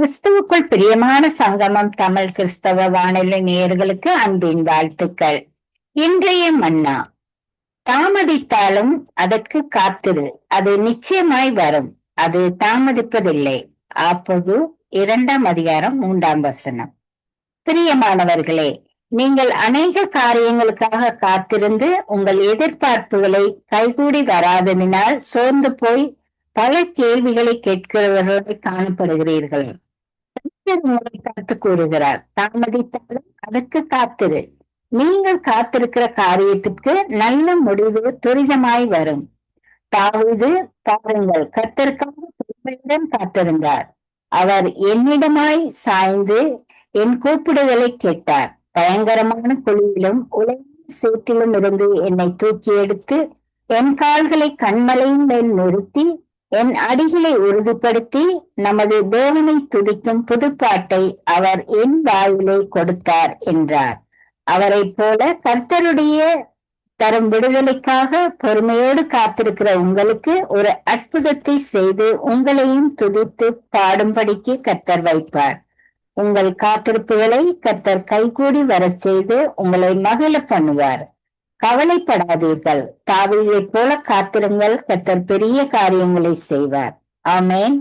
கிறிஸ்துவுக்குள் பிரியமான சங்கமம் தமிழ் கிறிஸ்தவ வானொலி நேயர்களுக்கு அன்பின் வாழ்த்துக்கள். இன்றைய மன்னா. தாமதித்தாலும் அதற்கு காத்திரு. அது நிச்சயமாய் வரும். அது தாமதிப்பதில்லை. அப்போது இரண்டாம் அதிகாரம் மூன்றாம் வசனம். பிரியமானவர்களே நீங்கள் அநேக காரியங்களுக்காக காத்திருந்து உங்கள் எதிர்பார்ப்புகளை கைகூடி வராததினால் சோர்ந்து போய் பல கேள்விகளை கேட்கிறவர்களோடு காணப்படுகிறீர்கள். உங்களை காத்து கூறுகிறார். தாமதித்தாலும் அதற்கு காத்திரு. நீங்கள் காத்திருக்கிற காரியத்திற்கு நல்ல முடிவு துரிதமாய் வரும். தாவிது பாருங்கள் கர்த்தருக்காக பொறுமையுடன் காத்திருந்தார். அவர் என்னிடமாய் சாய்ந்து என் கூப்பிடுதலை கேட்டார். பயங்கரமான குழியிலும் உலகின் சேற்றிலும் இருந்து என்னை தூக்கி எடுத்து என் கால்களை கண்மலையின் மேல் நிறுத்தி என் அடிகளை உறுதிப்படுத்தி நமது தேவனை துதிக்கும் புதுப்பாட்டை அவர் என் வாயிலை கொடுத்தார் என்றார். அவரைப் போல கர்த்தருடைய தரும் விடுதலைக்காக பொறுமையோடு காத்திருக்கிற உங்களுக்கு ஒரு அற்புதத்தை செய்து உங்களையும் துதித்து பாடும்படிக்கு கர்த்தர் வைப்பார். உங்கள் காத்திருப்புகளை கர்த்தர் கைகூடி வரச் செய்து உங்களை மகிழ பண்ணுவார். கவலைப்படாதீர்கள். தாவீதைப் போல காத்திருங்கள். கத்தர் பெரிய காரியங்களை செய்வார். ஆமேன்.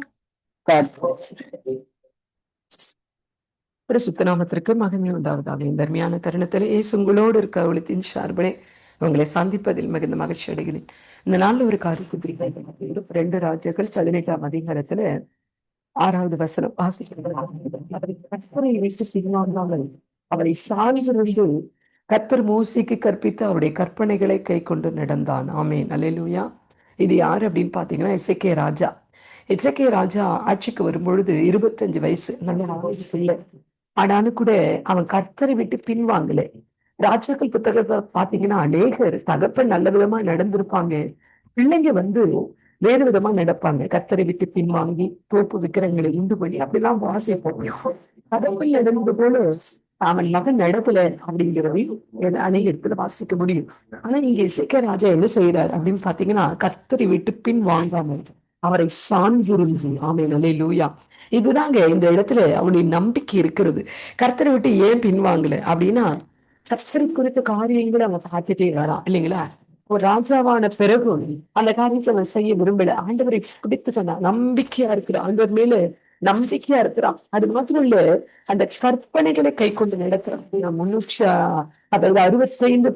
ஒரு சுத்தநாமத்திற்கு மகிமை உண்டாவதாக. இந்த அருமையான தருணத்தில் இயேசு உங்களோடு இருக்க அவளத்தின் சார்பனே உங்களை சந்திப்பதில் மிகுந்த மகிழ்ச்சி அடைகிறேன். இந்த நாளில் ஒரு காரியத்தை ரெண்டு ராஜ்யங்கள் பதினெட்டாம் அதிகாரத்துல ஆறாவது வசனம் ஆசிரியர்கள் அவரை கற்பனை கர்த்தர் கத்தர் மூசிக்கு கற்பித்து அவருடைய கற்பனைகளை கை கொண்டு நடந்தான். ஆமே அல்லேலூயா இது யார் அப்படின்னு பாத்தீங்கன்னா இசைக்கே ராஜா. இசைக்கே ராஜா ஆட்சிக்கு வரும்பொழுது இருபத்தஞ்சு வயசு. நல்ல வயசு இல்லை ஆனாலும் கூட அவன் கர்த்தரை விட்டு பின்வாங்கல. ராஜாக்கள் புத்தகத்தை பாத்தீங்கன்னா அநேகர் தகப்பன் நல்ல விதமா நடந்திருப்பாங்க. பிள்ளைங்க வந்து வேறு விதமா நடப்பாங்க. கத்தரை விட்டு பின்வாங்கி தோப்பு விக்கிரங்களை உண்டு பண்ணி அப்படிலாம் வாசிப்போம். தகப்பன் நடந்தது போல அவன் மகன் நடக்கல அப்படிங்கிறதையும் அநேக இடத்துல வாசிக்க முடியும். ஆனா இங்க இசைக்க ராஜா என்ன செய்யறாரு அப்படின்னு பாத்தீங்கன்னா கத்தரி விட்டு பின் வாங்காம அவரை சார்ந்திருந்து ஆமை நல்லே லூயா இதுதாங்க இந்த இடத்துல அவனுடைய நம்பிக்கை இருக்கிறது. கர்த்தரை விட்டு ஏன் பின்வாங்கல அப்படின்னா கர்த்தரை குறித்த காரியங்களை அவன் பார்த்துட்டே வரான் இல்லைங்களா? ஒரு ராஜாவான பிறகு அந்த காரியத்தை அவன் செய்ய விரும்பல. ஆண்டவரை பிடித்து சொன்னான் நம்பிக்கையா இருக்கிற ஆண்டவர் மேல நம்பிக்கையா இருக்கிறான். அது மாத்திரம் இல்ல அந்த கற்பனைகளை கை கொண்டு நடத்துறான். முன்னூற்றி அதாவது அறுபத்தி ஐந்து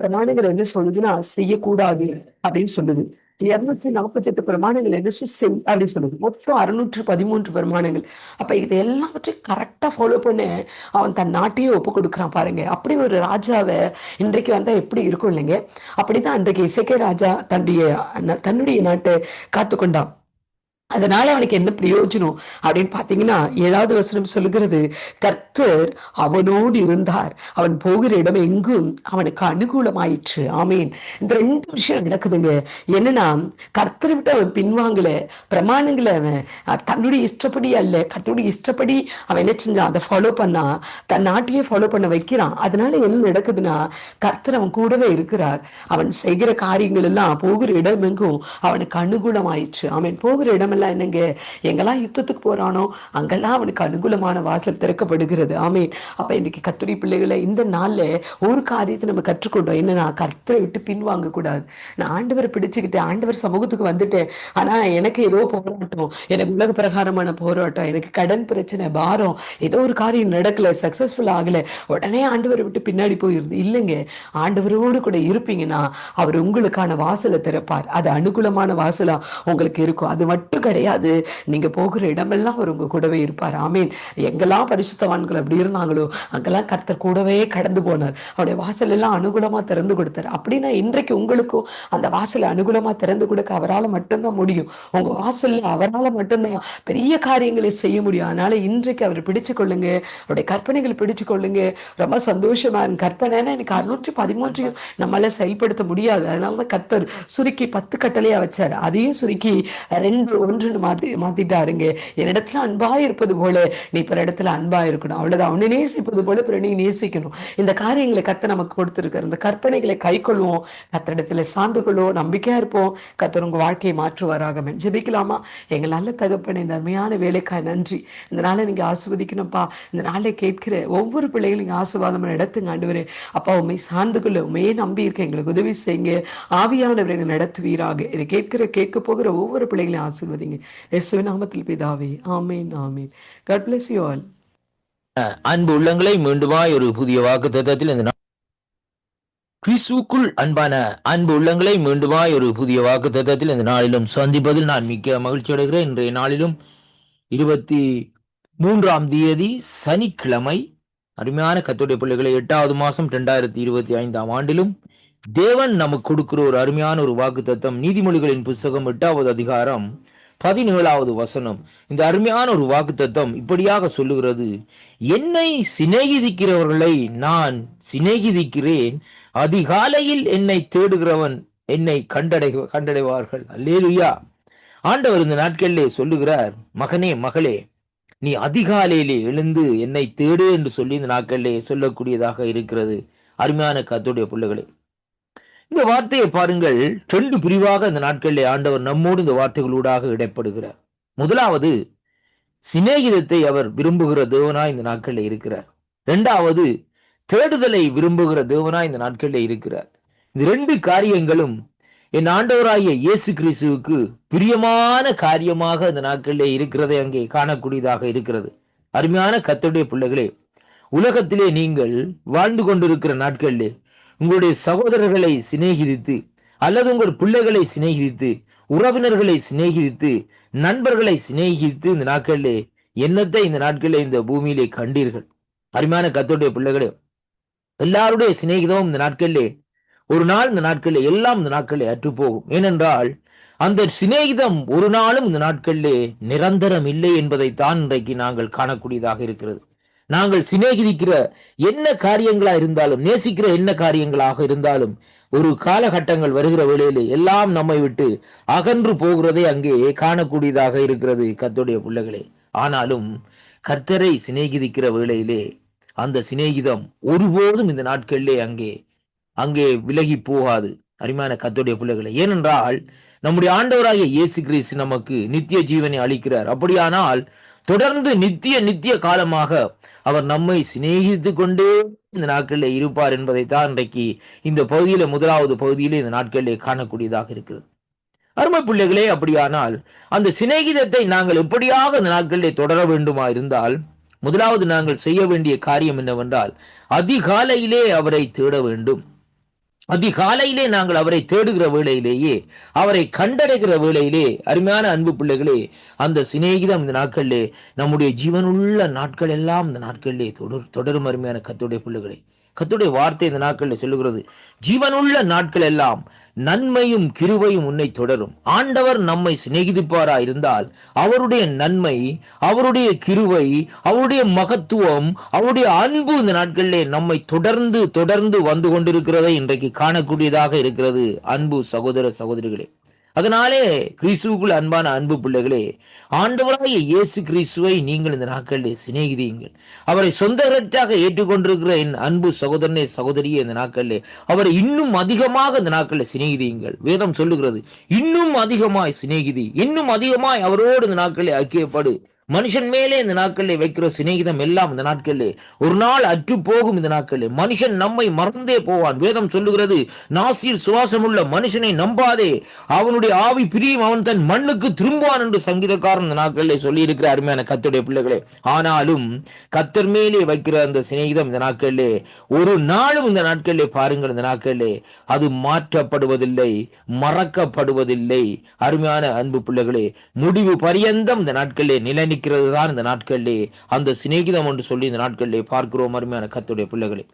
பிரமாணங்கள் என்ன சொல்லுதுன்னா செய்யக்கூடாது அப்படின்னு சொல்லுது. இருநூத்தி நாற்பத்தி எட்டு பிரமாணங்கள் என்ன செய் அப்படின்னு சொல்லுது. மொத்தம் அறுநூற்று பதிமூன்று பிரமாணங்கள். அப்ப இது எல்லாவற்றையும் கரெக்டா ஃபாலோ பண்ண அவன் தன் நாட்டையே ஒப்பு கொடுக்குறான் பாருங்க. அப்படி ஒரு ராஜாவை இன்றைக்கு வந்தா எப்படி இருக்கும் இல்லைங்க? அப்படிதான் அன்றைக்கு இசைக்கே ராஜா தன்னுடைய தன்னுடைய நாட்டை காத்துக்கொண்டான் அதனால அவனுக்கு என்ன பிரயோஜனம் அப்படின்னு பாத்தீங்கன்னா ஏழாவது வசனம் சொல்லுகிறது கர்த்தர் அவனோடு இருந்தார். அவன் போகிற இடம் எங்கும் அவனுக்கு அனுகூலமாயிற்று. ஆமீன். இந்த ரெண்டு விஷயம் நடக்குதுங்க. என்னன்னா கர்த்தரை விட்டு அவன் பின்வாங்கல. பிரமாணங்களை அவன் தன்னுடைய இஷ்டப்படி அல்ல. கர்த்தருடைய இஷ்டப்படி அவன் என்ன செஞ்சான்? அதை ஃபாலோ பண்ணா தன் நாட்டையே ஃபாலோ பண்ண வைக்கிறான். அதனால என்ன நடக்குதுன்னா கர்த்தர் அவன் கூடவே இருக்கிறார். அவன் செய்கிற காரியங்கள் எல்லாம் போகிற இடம் எங்கும் அவனுக்கு அனுகூலமாயிற்று. அவன் போகிற இடம் எல்லாம் என்னங்க? எங்கெல்லாம் யுத்தத்துக்கு போறானோ அங்கெல்லாம் அவனுக்கு அனுகூலமான வாசல் திறக்கப்படுகிறது. ஆமீன். அப்ப இன்னைக்கு கத்துரி பிள்ளைகளை இந்த நாள்ல ஒரு காரியத்தை நம்ம கற்றுக்கொண்டோம். என்னன்னா கர்த்தரை விட்டு பின்வாங்க கூடாது. நான் ஆண்டவரை பிடிச்சுக்கிட்டேன் ஆண்டவர் சமூகத்துக்கு வந்துட்டேன். ஆனா எனக்கு ஏதோ போராட்டம் எனக்கு உலக பிரகாரமான போராட்டம் எனக்கு கடன் பிரச்சனை பாரம் ஏதோ ஒரு காரியம் நடக்கல சக்சஸ்ஃபுல் ஆகல. உடனே ஆண்டவரை விட்டு பின்னாடி போயிருந்து இல்லைங்க ஆண்டவரோடு கூட இருப்பீங்கன்னா அவர் உங்களுக்கான வாசலை திறப்பார். அது அனுகூலமான வாசலா உங்களுக்கு இருக்கும். அது மட்டும் கிடையாது. நீங்க போகிற இடமெல்லாம் அவர் உங்க கூடவே இருப்பார். ஆமீன். எங்கெல்லாம் பரிசுத்தவான்கள் அப்படி இருந்தாங்களோ அங்கெல்லாம் கர்த்தர் கூடவே கடந்து போனார். அவருடைய வாசல் எல்லாம் அனுகூலமா திறந்து கொடுத்தார். அப்படின்னா இன்றைக்கு உங்களுக்கும் அந்த வாசலை அனுகூலமா திறந்து கொடுக்க அவரால் மட்டும்தான் முடியும். உங்க வாசல்ல அவரால் மட்டும்தான் பெரிய காரியங்களை செய்ய முடியும். அதனால இன்றைக்கு அவர் பிடிச்சு கொள்ளுங்க அவருடைய கற்பனைகளை பிடிச்சு கொள்ளுங்க ரொம்ப சந்தோஷமா இருக்கு கற்பனைன்னா எனக்கு அறுநூற்றி பதிமூன்றையும் நம்மளால செயல்படுத்த முடியாது. அதனாலதான் கர்த்தர் சுருக்கி பத்து கட்டளையா வச்சார். அதையும் சுருக்கி ரெண்டு ஒன்று ஒன்றுன்னு மாற்றி மாற்றிட்டாருங்க என்னிடத்துல அன்பா இருப்பது போல நீ பிற இடத்துல அன்பா இருக்கணும். அவ்வளவுதான். அவனை நேசிப்பது போல பிற நீ நேசிக்கணும். இந்த காரியங்களை கத்த நமக்கு கொடுத்திருக்காரு. இந்த கற்பனைகளை கை கொள்வோம். கத்தரிடத்துல சார்ந்து கொள்வோம். நம்பிக்கையா இருப்போம். கத்தர் உங்க வாழ்க்கையை மாற்றுவாராக. ஜெபிக்கலாமா? எங்கள் நல்ல தகப்பன் இந்த அருமையான வேலைக்காய் நன்றி. இந்த நாளை நீங்க ஆஸ்வதிக்கணும்ப்பா இந்த நாளை கேட்கிற ஒவ்வொரு பிள்ளைகளும் நீங்கள் ஆசீர்வாதம் நடத்துங்க ஆண்டு அப்பா உண்மை சார்ந்து கொள்ள. உண்மையே நம்பி இருக்க எங்களுக்கு உதவி செய்யுங்க. ஆவியானவர் எங்களை நடத்துவீராக. இதை கேட்கிற கேட்க போகிற ஒவ்வொரு பிள்ளைகளையும் ஆசீர்வதி செய்யுங்க. இயேசுவின் நாமத்தில் பிதாவே ஆமேன் ஆமேன். காட் பிளஸ் யூ ஆல் அன்பு உள்ளங்களை மீண்டுமாய் ஒரு புதிய வாக்கு தத்தத்தில் இந்த கிறிஸ்துக்குள் அன்பான அன்பு உள்ளங்களை மீண்டுமாய் ஒரு புதிய வாக்கு தத்தத்தில் இந்த நாளிலும் சந்திப்பதில் நான் மிக்க மகிழ்ச்சி அடைகிறேன். இன்றைய நாளிலும் இருபத்தி மூன்றாம் தேதி சனிக்கிழமை அருமையான கத்துடைய பிள்ளைகளை எட்டாவது மாதம் ரெண்டாயிரத்தி இருபத்தி ஐந்தாம் ஆண்டிலும் தேவன் நமக்கு கொடுக்கிற ஒரு அருமையான ஒரு வாக்கு தத்தம் நீதிமொழிகளின் புஸ்தகம் எட்டாவது அதிகாரம் பதினேழாவது வசனம். இந்த அருமையான ஒரு வாக்குத்தத்தம் இப்படியாக சொல்லுகிறது. என்னை சிநேகிதிக்கிறவர்களை நான் சிநேகிதிக்கிறேன். அதிகாலையில் என்னை தேடுகிறவன் என்னை கண்டடை கண்டடைவார்கள். அல்லேலுயா. ஆண்டவர் இந்த நாட்களிலே சொல்லுகிறார் மகனே மகளே நீ அதிகாலையிலே எழுந்து என்னை தேடு என்று சொல்லி இந்த நாட்களிலே சொல்லக்கூடியதாக இருக்கிறது. அருமையான கத்துடைய பிள்ளைகளே இந்த வார்த்தையை பாருங்கள். ரெண்டு பிரிவாக இந்த நாட்களிலே ஆண்டவர் நம்மோடு இந்த வார்த்தைகளூடாக இடைப்படுகிறார். முதலாவது சிநேகிதத்தை அவர் விரும்புகிற தேவனாய் இந்த நாட்களில் இருக்கிறார். இரண்டாவது தேடுதலை விரும்புகிற தேவனாய் இந்த நாட்களில் இருக்கிறார். இந்த ரெண்டு காரியங்களும் என் ஆண்டவராகிய இயேசு கிறிஸ்துவுக்கு பிரியமான காரியமாக இந்த நாட்களிலே இருக்கிறதை அங்கே காணக்கூடியதாக இருக்கிறது. அருமையான கத்தருடைய பிள்ளைகளே உலகத்திலே நீங்கள் வாழ்ந்து கொண்டிருக்கிற நாட்களிலே உங்களுடைய சகோதரர்களை சிநேகிதித்து அல்லது உங்கள் பிள்ளைகளை சிநேகிதித்து உறவினர்களை சிநேகிதித்து நண்பர்களை சிநேகித்து இந்த நாட்களிலே என்னத்தை இந்த நாட்களிலே இந்த பூமியிலே கண்டீர்கள்? அருமையான கத்தோடைய பிள்ளைகளே எல்லாருடைய சிநேகிதமும் இந்த நாட்களிலே ஒரு நாள் இந்த நாட்களிலே எல்லாம் இந்த நாட்களிலே அற்றுப்போகும். ஏனென்றால் அந்த சிநேகிதம் ஒரு நாளும் இந்த நாட்களிலே நிரந்தரம் இல்லை என்பதைத்தான் இன்றைக்கு நாங்கள் காணக்கூடியதாக இருக்கிறது. நாங்கள் சிநேகிதிக்கிற என்ன காரியங்களா இருந்தாலும் நேசிக்கிற என்ன காரியங்களாக இருந்தாலும் ஒரு காலகட்டங்கள் வருகிற வேளையிலே எல்லாம் நம்மை விட்டு அகன்று போகிறதை அங்கே காணக்கூடியதாக இருக்கிறது கத்துடைய பிள்ளைகளே. ஆனாலும் கர்த்தரை சிநேகிதிக்கிற வேளையிலே அந்த சிநேகிதம் ஒருபோதும் இந்த நாட்களிலே அங்கே அங்கே விலகி போகாது. அருமையான கத்துடைய பிள்ளைகளை ஏனென்றால் நம்முடைய ஆண்டவராகிய இயேசு கிறிஸ்து நமக்கு நித்திய ஜீவனை அளிக்கிறார். அப்படியானால் தொடர்ந்து நித்திய நித்திய காலமாக அவர் நம்மை சிநேகித்து கொண்டே இந்த நாட்களிலே இருப்பார் என்பதைத்தான் இன்றைக்கு இந்த பகுதியில முதலாவது பகுதியிலே இந்த நாட்களிலே காணக்கூடியதாக இருக்கிறது. அருமை பிள்ளைகளே அப்படியானால் அந்த சிநேகிதத்தை நாங்கள் எப்படியாக இந்த நாட்களிலே தொடர வேண்டுமா இருந்தால் முதலாவது நாங்கள் செய்ய வேண்டிய காரியம் என்னவென்றால் அதிகாலையிலே அவரை தேட வேண்டும். அதிகாலையிலே நாங்கள் அவரை தேடுகிற வேளையிலேயே அவரை கண்டடைகிற வேளையிலே அருமையான அன்பு பிள்ளைகளே அந்த சிநேகிதம் இந்த நாட்களிலே நம்முடைய ஜீவனுள்ள நாட்கள் எல்லாம் இந்த நாட்களிலே தொடர் தொடரும் அருமையான கத்துடைய பிள்ளைகளே. கத்துடைய வார்த்தை இந்த நாட்களில் சொல்லுகிறது. ஜீவனுள்ள நாட்கள் எல்லாம் நன்மையும் கிருவையும் உன்னை தொடரும். ஆண்டவர் நம்மை சிநேகிதிப்பாரா இருந்தால் அவருடைய நன்மை அவருடைய கிருவை அவருடைய மகத்துவம் அவருடைய அன்பு இந்த நாட்களிலே நம்மை தொடர்ந்து தொடர்ந்து வந்து கொண்டிருக்கிறதை இன்றைக்கு காணக்கூடியதாக இருக்கிறது. அன்பு சகோதர சகோதரிகளே அதனாலே கிறிஸ்துவுக்குள் அன்பான அன்பு பிள்ளைகளே ஆண்டவராகிய இயேசு கிறிஸ்துவை நீங்கள் இந்த நாட்களிலே சிநேகிதியுங்கள். அவரை சொந்த இரட்சாக ஏற்றுக்கொண்டிருக்கிற என் அன்பு சகோதரனே சகோதரியே இந்த நாட்களிலே அவரை இன்னும் அதிகமாக இந்த நாட்களில் சிநேகிதியுங்கள். வேதம் சொல்லுகிறது இன்னும் அதிகமாய் சிநேகிதி இன்னும் அதிகமாய் அவரோடு இந்த நாட்களில் ஐக்கியப்படு. மனுஷன் மேலே இந்த நாட்களில் வைக்கிற சிநேகிதம் எல்லாம் இந்த நாட்களிலே. ஒரு நாள் அற்று போகும் இந்த நாட்களிலே. மனுஷன் நம்மை மறந்தே போவான். வேதம் சொல்லுகிறது நாசியில் சுவாசமுள்ள மனுஷனை நம்பாதே. அவனுடைய ஆவி பிரியும் அவன் தன் மண்ணுக்கு திரும்புவான் என்று சங்கீதக்காரன் இந்த நாட்களிலே சொல்லி இருக்கிற அருமையான கத்துடைய பிள்ளைகளே ஆனாலும் கத்தர் மேலே வைக்கிற அந்த சிநேகிதம் இந்த நாட்களிலே ஒரு நாளும் இந்த நாட்களிலே பாருங்கள் இந்த நாட்களிலே அது மாற்றப்படுவதில்லை மறக்கப்படுவதில்லை. அருமையான அன்பு பிள்ளைகளே முடிவு பரியந்தம் இந்த நாட்களிலே நிலை சிநேகிக்கிறது தான் இந்த நாட்களிலே அந்த சிநேகிதம் என்று சொல்லி இந்த நாட்களிலே பார்க்கிறோம் அருமையான கத்துடைய பிள்ளைகளே.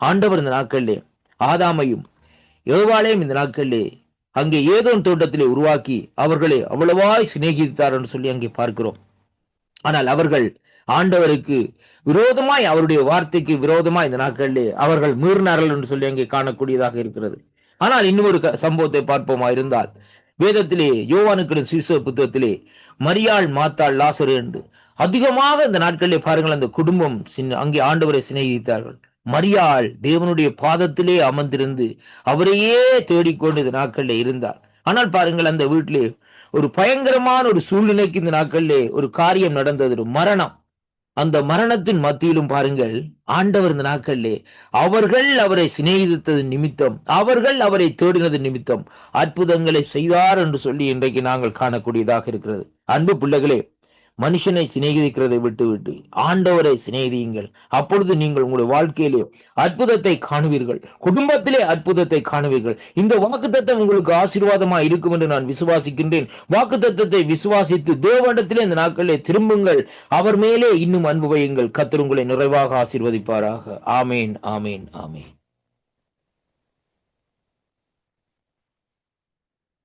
ஆண்டவர் இந்த நாட்களிலே ஆதாமையும் ஏவாளையும் இந்த நாட்களிலே அங்கே ஏதோ தோட்டத்திலே உருவாக்கி அவர்களை அவ்வளவாய் சிநேகித்தார் என்று சொல்லி அங்கே பார்க்கிறோம். ஆனால் அவர்கள் ஆண்டவருக்கு விரோதமாய் அவருடைய வார்த்தைக்கு விரோதமாய் இந்த நாட்களிலே அவர்கள் மீறினார்கள் என்று சொல்லி அங்கே காணக்கூடியதாக இருக்கிறது. ஆனால் இன்னொரு சம்பவத்தை பார்ப்போமா? இருந்தால் வேதத்திலே யோவானுக்கு சுவிச புத்தகத்திலே மரியாள் மாத்தாள் லாசரு என்று. அதிகமாக இந்த நாட்களிலே பாருங்கள் அந்த குடும்பம் சின்ன அங்கே ஆண்டவரை சிநேகித்தார்கள். மரியாள் தேவனுடைய பாதத்திலே அமர்ந்திருந்து அவரையே தேடிக்கொண்டு இந்த நாட்களிலே இருந்தார். ஆனால் பாருங்கள் அந்த வீட்டிலே ஒரு பயங்கரமான ஒரு சூழ்நிலைக்கு இந்த நாட்களிலே ஒரு காரியம் நடந்தது ஒரு மரணம். அந்த மரணத்தின் மத்தியிலும் பாருங்கள் ஆண்டவர் இந்த நாட்களிலே அவர்கள் அவரை சிநேகித்தது நிமித்தம் அவர்கள் அவரை தேடினது நிமித்தம் அற்புதங்களை செய்தார் என்று சொல்லி இன்றைக்கு நாங்கள் காணக்கூடியதாக இருக்கிறது. அன்பு பிள்ளைகளே மனுஷனை சிநேகிக்கிறதை விட்டு விட்டு ஆண்டவரை சிநேகியுங்கள். அப்பொழுது நீங்கள் உங்களுடைய வாழ்க்கையிலே அற்புதத்தை காணுவீர்கள். குடும்பத்திலே அற்புதத்தை காணுவீர்கள். இந்த வாக்குத்தத்தம் உங்களுக்கு ஆசீர்வாதமாக இருக்கும் என்று நான் விசுவாசிக்கின்றேன். வாக்குத்தத்தத்தை விசுவாசித்து தேவனிடத்திலே இந்த நாட்களிலே திரும்புங்கள். அவர் மேலே இன்னும் அன்பு வையுங்கள். கத்தர் உங்களை நிறைவாக ஆசீர்வதிப்பாராக. ஆமேன் ஆமேன் ஆமேன்.